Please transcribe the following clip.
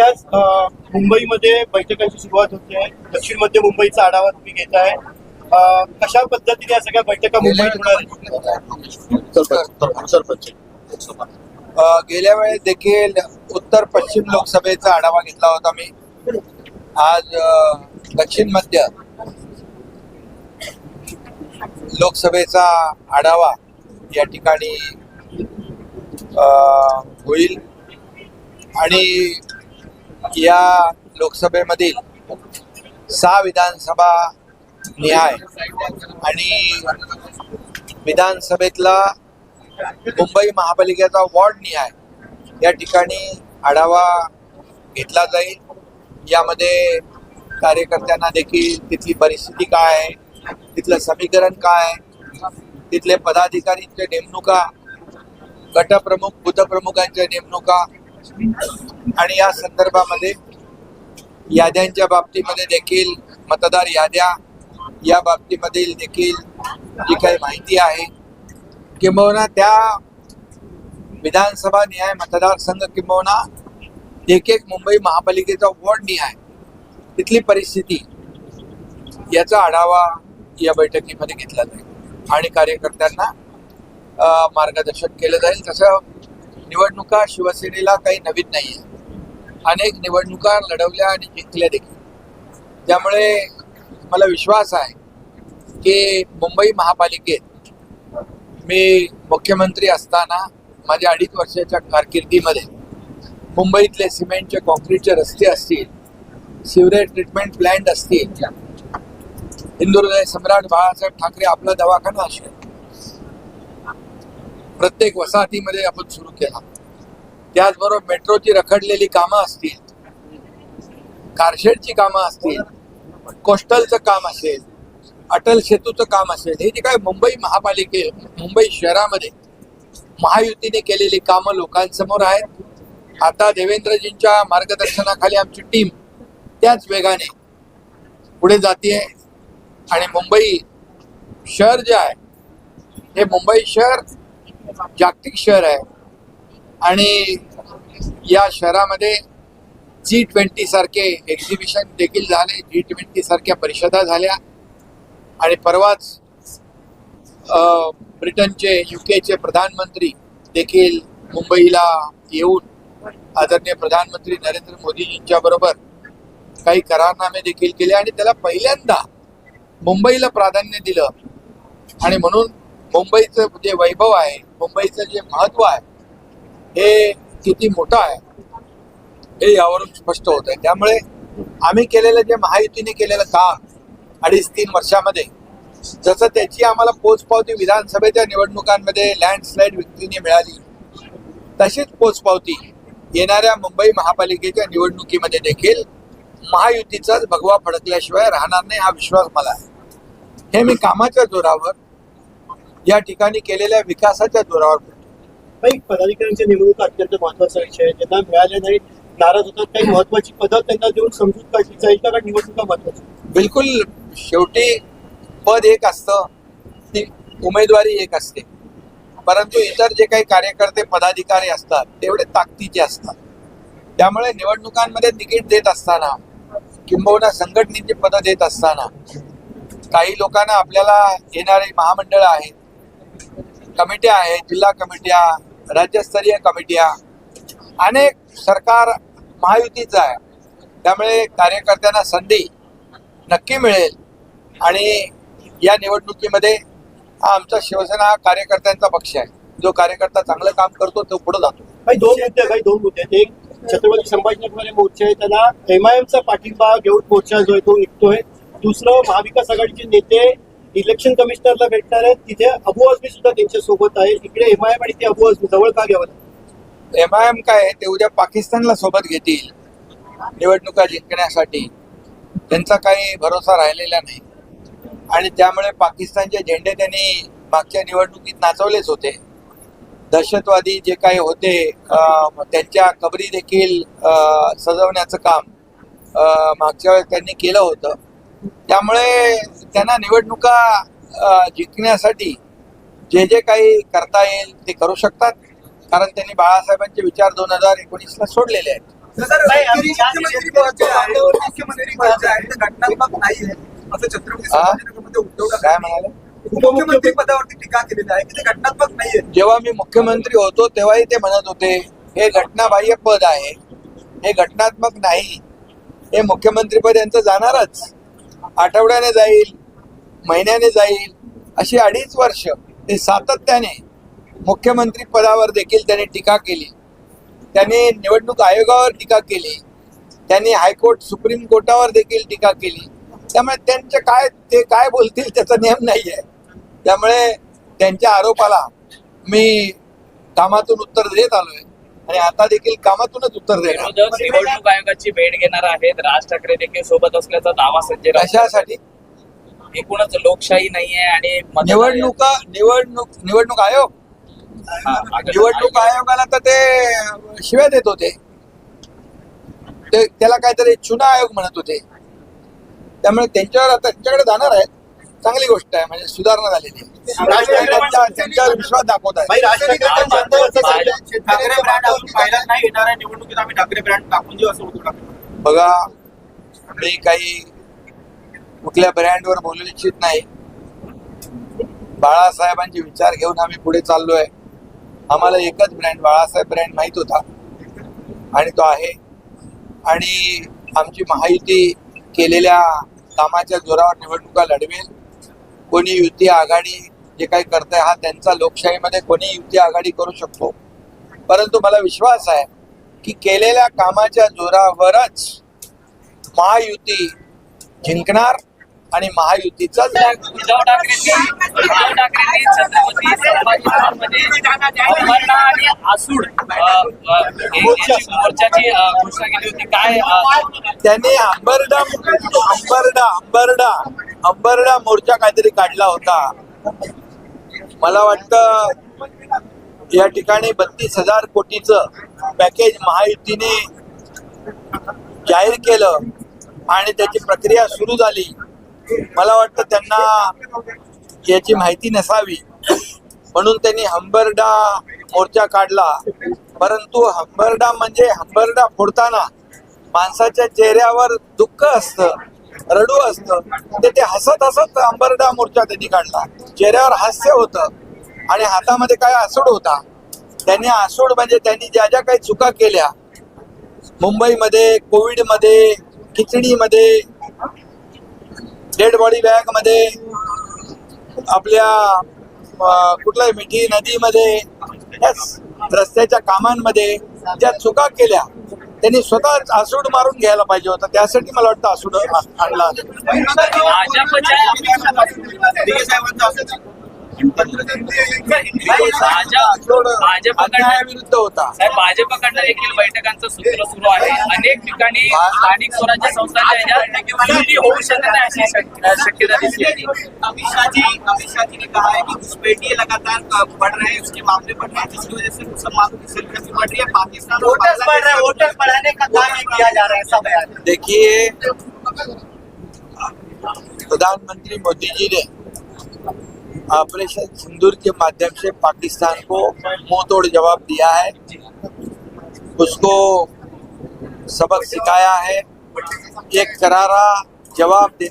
आज अ, मुंबईमध्ये बैठकांची सुरुवात होते. दक्षिण मध्य मुंबईचा आढावा तुम्ही घेताय अ, कशा पद्धतीने या सगळ्या बैठका मुंबईत होणार गेल्या वेळेस देखील उत्तर पश्चिम लोकसभेचा आढावा घेतला होता मी. आज दक्षिण मध्य लोकसभेचा आढावा या ठिकाणी अ, होईल. आणि या लोकसभेमधील सहा विधानसभा निहाय आणि विधानसभेतला मुंबई महापालिकेचा वॉर्ड निहाय या ठिकाणी आढावा घेतला जाईल. यामध्ये कार्यकर्त्यांना देखील तिथली परिस्थिती काय आहे तिथलं समीकरण काय आहे तिथले पदाधिकारींच्या नेमणुका गटप्रमुख बुथप्रमुखांच्या नेमणुका आणि या संदर्भामध्ये याद्यांच्या बाबतीमध्ये देखील मतदार याद्या या बाबतीमधील देखील जी काही माहिती आहे किंबहुना त्या विधानसभा निहाय मतदारसंघ किंबहुना एक एक मुंबई महापालिकेचा वॉर्ड निहाय तिथली परिस्थिती याचा आढावा या बैठकीमध्ये घेतला जाईल. आणि कार्यकर्त्यांना मार्गदर्शन केलं जाईल. तसं निवडणुका शिवसेनेला काही नवीन नाही आहे अनेक निवडणुका लढवल्या आणि जिंकल्या देखील. त्यामुळे मला विश्वास आहे की मुंबई महापालिकेत मी मुख्यमंत्री असताना माझ्या अडीच वर्षाच्या कारकिर्दीमध्ये मुंबईतले सिमेंटचे कॉन्क्रीटचे रस्ते असतील सिवरेज ट्रीटमेंट प्लॅन्ट असतील हिंदुहृदय सम्राट बाळासाहेब ठाकरे आपला दवाखाना असेल प्रत्येक वसाहतीमध्ये आपण सुरू केला. त्याचबरोबर मेट्रोची रखडलेली कामं असतील कारशेडची कामं असतील कोस्टलचं काम असेल अटल सेतूचं काम असेल हे जे काय मुंबई महापालिके मुंबई शहरामध्ये महायुतीने केलेली कामं लोकांसमोर आहेत. आता देवेंद्रजींच्या मार्गदर्शनाखाली आमची टीम त्याच वेगाने पुढे जाते आणि मुंबई शहर जे आहे हे मुंबई शहर जागतिक शहर आहे. आणि या शहरामध्ये जी ट्वेंटी सारखे एक्झिबिशन देखील झाले. जी ट्वेंटी सारख्या परिषदा झाल्या. आणि परवाच ब्रिटनचे युकेचे प्रधानमंत्री देखील मुंबईला येऊन आदरणीय प्रधानमंत्री नरेंद्र मोदीजींच्या बरोबर काही करारनामे देखील केले. आणि त्याला पहिल्यांदा मुंबईला प्राधान्य दिलं. आणि म्हणून मुंबईचं जे वैभव आहे मुंबईचं जे महत्त्व आहे हे किती मोठं आहे हे यावरून स्पष्ट होत आहे त्यामुळे आम्ही केलेलं जे महायुतीने केलेलं काम अडीच तीन वर्षामध्ये जसं त्याची आम्हाला पोचपावती विधानसभेच्या निवडणुकांमध्ये लँडस्लाईड व्यक्तीने मिळाली तशीच पोचपावती येणाऱ्या मुंबई महापालिकेच्या निवडणुकीमध्ये देखील महायुतीचाच भगवा फडकल्याशिवाय राहणार नाही हा विश्वास मला आहे. हे मी कामाच्या जोरावर या ठिकाणी केलेल्या विकासाच्या जोरावर. काही पदाधिकाऱ्यांच्या नेमणूक अत्यंत महत्त्वाचा विषय आहे. ज्यांना मिळाले नाही नाराज होतात. काही महत्वाची पदं त्यांना देऊन समजूत काढली जाईल का? निवडणुका महत्त्वाच्या बिलकुल शेवटी पद एक असतं ती उमेदवारी एक असते. परंतु इतर जे काही कार्यकर्ते पदाधिकारी असतात तेवढे ताकदीचे असतात. त्यामुळे निवडणुकांमध्ये तिकीट देत असताना किंबहुना संघटनेची पदं देत असताना काही लोकांना आपल्याला येणारी महामंडळं आहेत कमिट्या आहेत जिल्हा कमिट्या राज्यस्तरीय कमिट्या अनेक सरकार महायुतीचं आहे. त्यामुळे कार्यकर्त्यांना संधी नक्की मिळेल. आणि या निवडणुकीमध्ये हा आमचा शिवसेना हा कार्यकर्त्यांचा पक्ष आहे. जो कार्यकर्ता चांगलं काम करतो तो पुढे जातो. काही दोन मुद्दे काही दोन मुद्दे. आहेत. एक छत्रपती संभाजीनगरमध्ये मोर्चा आहे त्याला एमआयएमचा पाठिंबा घेऊन मोर्चा जो आहे तो निघतोय. दुसरं महाविकास आघाडीचे नेते इलेक्शन कमिशनरला भेटणार आहेत. तिथे अबू आझमी सुद्धा त्यांच्यासोबत आहे. इकडे एमआयएम आणि ते अबू आझमी जवळ का घ्यावं? एम आय एम काय आहे, ते उद्या पाकिस्तानला सोबत घेतील. निवडणुका जिंकण्यासाठी. त्यांचा काही भरोसा राहिलेला नाही. आणि त्यामुळे पाकिस्तानचे झेंडे त्यांनी मागच्या निवडणुकीत नाचवलेच होते. दहशतवादी जे काही होते त्यांच्या कबरी देखील सजवण्याचं काम मागच्या वेळेस त्यांनी केलं होतं. त्यामुळे त्यांना निवडणुका जिंकण्यासाठी जे जे काही करता येईल ते करू शकतात. कारण त्यांनी बाळासाहेबांचे विचार दोन हजार एकोणीसला सोडलेले आहेत. काय म्हणाले? उपमुख्यमंत्री पदावरती टीका केलेली आहे की ते घटनात्मक नाहीये जेव्हा मी मुख्यमंत्री होतो तेव्हाही ते म्हणत होते हे घटनाबाह्य पद आहे. हे घटनात्मक नाही. हे मुख्यमंत्री पद यांचं जाणारच. आठवड्याने जाईल महिन्याने जाईल अशी अडीच वर्ष ते सातत्याने मुख्यमंत्री पदावर देखील त्यांनी टीका केली. त्यांनी निवडणूक आयोगावर टीका केली. त्यांनी हायकोर्ट सुप्रीम कोर्टावर देखील टीका केली. त्यामुळे त्यांचे काय ते काय बोलतील त्याचा नियम नाही आहे त्यामुळे त्यांच्या आरोपाला मी कामातून उत्तर देत आलोय. आणि आता देखील कामातूनच उत्तर देणार. निवडणूक आयोगाची भेट घेणार आहेत. राज ठाकरे देखील सोबत असल्याचा दावा संजय कशासाठी? एकूणच लोकशाही नाहीये आणि निवडणुका निवडणूक निवडणूक आयोग? निवडणूक आयोगाला तर ते शिव्या देत होते. ते त्याला काहीतरी चुना आयोग म्हणत होते. त्यामुळे त्यांच्यावर आता त्यांच्याकडे जाणार आहे चांगली गोष्ट आहे म्हणजे सुधारणा झालेली आहे. राज ठाकरे त्यांच्या- त्यांच्यावर विश्वास दाखवत आहे. राज ठाकरे बघा मी काही कुठल्या ब्रँडवर बोलू इच्छित नाही. बाळासाहेबांचे विचार घेऊन आम्ही पुढे चाललोय. आम्हाला एकच ब्रँड बाळासाहेब ब्रँड माहीत होता. आणि तो आहे. आणि आमची महायुती केलेल्या कामाच्या जोरावर निवडणुका लढवेल. कोणी युती आघाडी जे काही करताय हा त्यांचा लोकशाहीमध्ये कोणी युती आघाडी करू शकतो. परंतु मला विश्वास आहे की केलेल्या कामाच्या जोरावरच महायुती जिंकणार आणि महायुतीचाच उद्धव ठाकरेंनी उद्धव ठाकरेंनी छत्रपती संभाजीनगरमध्ये अंबरनाथ आणि आसूड अ, अ, याची मोर्चाची अ, घोषणा केली होती. काय अ, त्यांनी अंबरडा अंबरडा अंबरडा अंबरडा मोर्चा काहीतरी काढला होता. मला वाटतं या ठिकाणी बत्तीस हजार कोटीचं पॅकेज महायुतीने जाहीर केलं आणि त्याची प्रक्रिया सुरू झाली. मला वाटतं त्यांना याची माहिती नसावी. म्हणून त्यांनी हंबरडा मोर्चा काढला. परंतु हंबरडा म्हणजे हंबरडा फोडताना माणसाच्या चेहऱ्यावर दुःख असतं रडू असतं. ते ते हसत हसत अंबरडा मोर्चा त्यांनी काढला. चेहऱ्यावर हास्य होतं आणि हातामध्ये काय आसूड होता. त्यांनी आसूड म्हणजे त्यांनी ज्या ज्या काही चुका केल्या मुंबईमध्ये कोविडमध्ये खिचडीमध्ये डेड बॉडी बॅगमध्ये आपल्या अं, कुठल्या मिठी नदीमध्ये याच रस्त्याच्या कामांमध्ये ज्या चुका केल्या त्यांनी स्वतः आसूड मारून घ्यायला पाहिजे होतं. त्यासाठी मला वाटतं आसूड आणला. भाजपकडनं होता साहेब भाजपकडनं देखील बैठकांचं सूत्र सुरू आहे. अनेक ठिकाणी स्थानिक स्वराज्य संस्थांच्या होऊ शकत नाही अशी शक- शक्यता दिसली आहे. अमित शाह जी अमित शाह जी ने कहा है कि घुसपैठी लगातार बढ़ रहे हैं उसके मामले बढ़ रहे हैं जिसकी वजह से मुसलमानों की संख्या बढ़ रही है। पाकिस्तान और वोटर्स बढ़ रहे हैं वोटर्स बढ़ाने का काम किया जा रहा है ऐसा बयान। देखिए प्रधानमंत्री मोदी जी ने ऑपरेशन सिंदूर के माध्यम से पाकिस्तान को मुँह तोड़ जवाब दिया है। उसको सबक सिखाया है। एक करारा जवाब देने